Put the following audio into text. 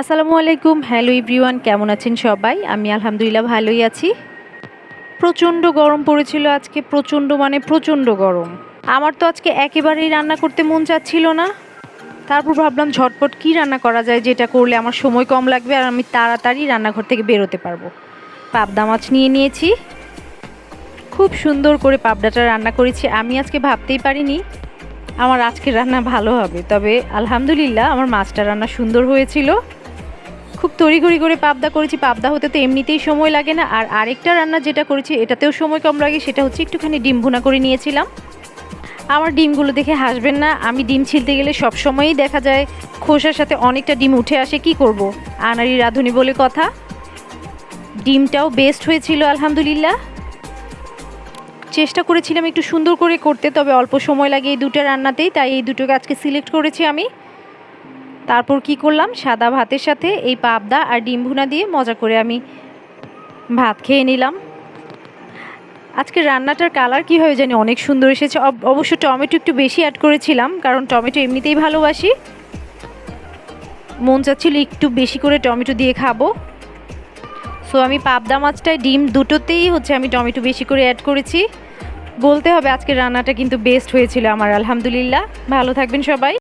আসসালামু আলাইকুম। Hello everyone কেমন আছেন সবাই? আমি আলহামদুলিল্লাহ ভালোই আছি। প্রচণ্ড গরম পড়েছিল আজকে, প্রচণ্ড মানে প্রচণ্ড গরম। আমার তো আজকে একেবারেই রান্না করতে মন চাচ্ছিল না। তারপর ভাবলাম ঝটপট কী রান্না করা যায়, যেটা করলে আমার সময় কম লাগবে আর আমি তাড়াতাড়ি রান্নাঘর থেকে বেরোতে পারব। পাবদা মাছ নিয়ে নিয়েছি। খুব সুন্দর করে পাবদাটা রান্না করেছি। আমি আজকে ভাবতেই পারিনি আমার আজকের রান্না ভালো হবে। তবে আলহামদুলিল্লাহ আমার মাছটা রান্না সুন্দর হয়েছিল। খুব তড়িঘড়ি করে পাবদা করেছি। পাবদা হতে তো এমনিতেই সময় লাগে না। আর আরেকটা রান্না যেটা করেছি, এটাতেও সময় কম লাগে, সেটা হচ্ছে একটুখানি ডিম ভুনা করে নিয়েছিলাম। আমার ডিমগুলো দেখে হাসবেন না, আমি ডিম ছিলতে গেলে সব সময়ই দেখা যায়, খোসার সাথে অনেকটা ডিম উঠে আসে, কি করব? আনারি রাঁধুনি বলে কথা। ডিমটাও বেস্ট হয়েছিল, আলহামদুলিল্লাহ। চেষ্টা করেছিলাম একটু সুন্দর করে করতে, তবে অল্প সময় লাগে এই দুটো রান্নাতেই, তাই এই দুটোকে আজকে সিলেক্ট করেছি আমি। তারপর কি করলাম? সাদা ভাতের সাথে এই পাবদা আর ডিম ভুনা দিয়ে মজা করে আমি ভাত খেয়ে নিলাম। আজকে রান্নাটার কালার কী হয় জানি অনেক সুন্দর এসেছে। অব- অবশ্য টমেটো একটু বেশি অ্যাড করেছিলাম, কারণ টমেটো এমনিতেই ভালোবাসি। মন চাচ্ছিল একটু বেশি করে টমেটো দিয়ে খাব। সো আমি পাবদা মাছটায় ডিম দুটোতেই হচ্ছে আমি টমেটো বেশি করে অ্যাড করেছি। বলতে হবে আজকের রান্নাটা কিন্তু বেস্ট হয়েছিল আমার, আলহামদুলিল্লাহ। ভালো থাকবেন সবাই।